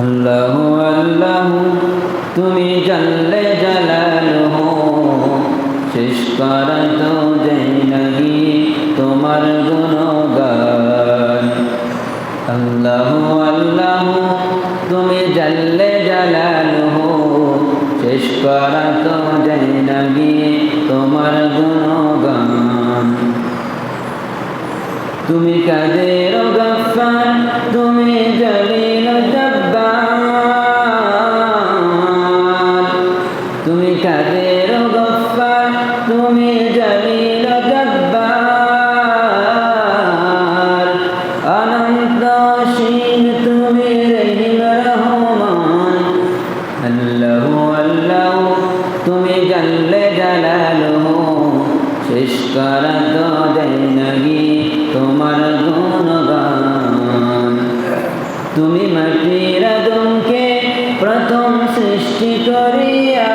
আল্লাহ আল্লাহ, তুমি জানলে জালালহ। শেষ করা তো যাই তোমার গুণগান। আল্লাহ আল্লাহ, তুমি জানলে জালালহ। শেষ করা তো যাই তোমার গুণগান। তুমি কাদের গফার তুমি জলিল কাদের গফার তুমি জলিল জব্বার। অনন্ত সিং তুমি রহিম রহমান। আল্লাহ আল্লাহ, তুমি জানলে জালালহু। শেষ করা তো দেয় তোমার গুণগান। তুমি মাটির আদমকে প্রথম সৃষ্টি করিয়া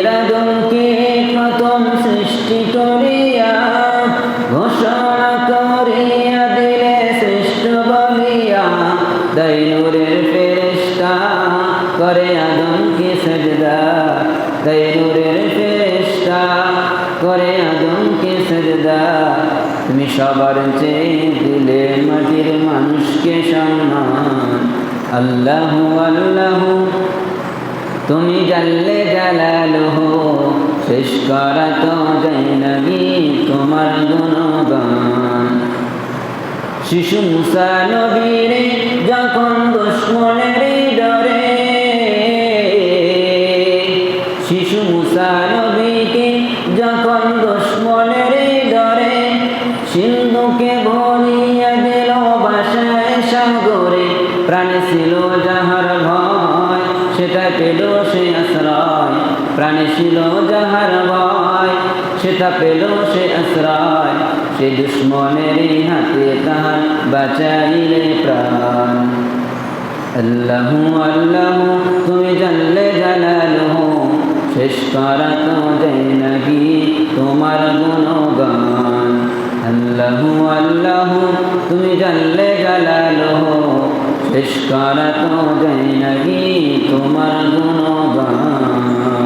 আদমকে প্রথম সৃষ্টি করিয়া, ঘোষণা করিয়া দিলে শ্রেষ্ঠ বলিয়া, দৈনুরের ফেরেস্তা করে আদমকে সজদা। দৈনুরের ফেরেস্তা করে আদমকে সজদা। তুমি সবার চেয়ে দিলে মাটির মানুষকে সম্মান। আল্লাহ আল্লাহ তুমি জানলে জালালহ, শেষ করা তো নাকি তোমার গুণগান। শিশু মুসা নবীরে, যখন দুশ্মনের ডরে, শিশু মুসা নবীকে যখন দুশ্মনের ডরে, সিন্ধুকে ভরিয়া দিল বাসায় সাগরে, প্রাণে ছিল যাহার প্রাণে ছিল যাহার ভয়, সেটা পেল সে আশ্রয়। সে দুশ্মনের হাতে তাহার বাঁচাইলে প্রাণ। আল্লাহ আল্লাহ, তুমি জানলে জালালহ, শেষ করা তো দেয় নাকি তোমার গুণগান। আল্লাহ আল্লাহ, তুমি জানলে জালালহ, শেষ করা তো দেয় নাকি তোমার গুণগান।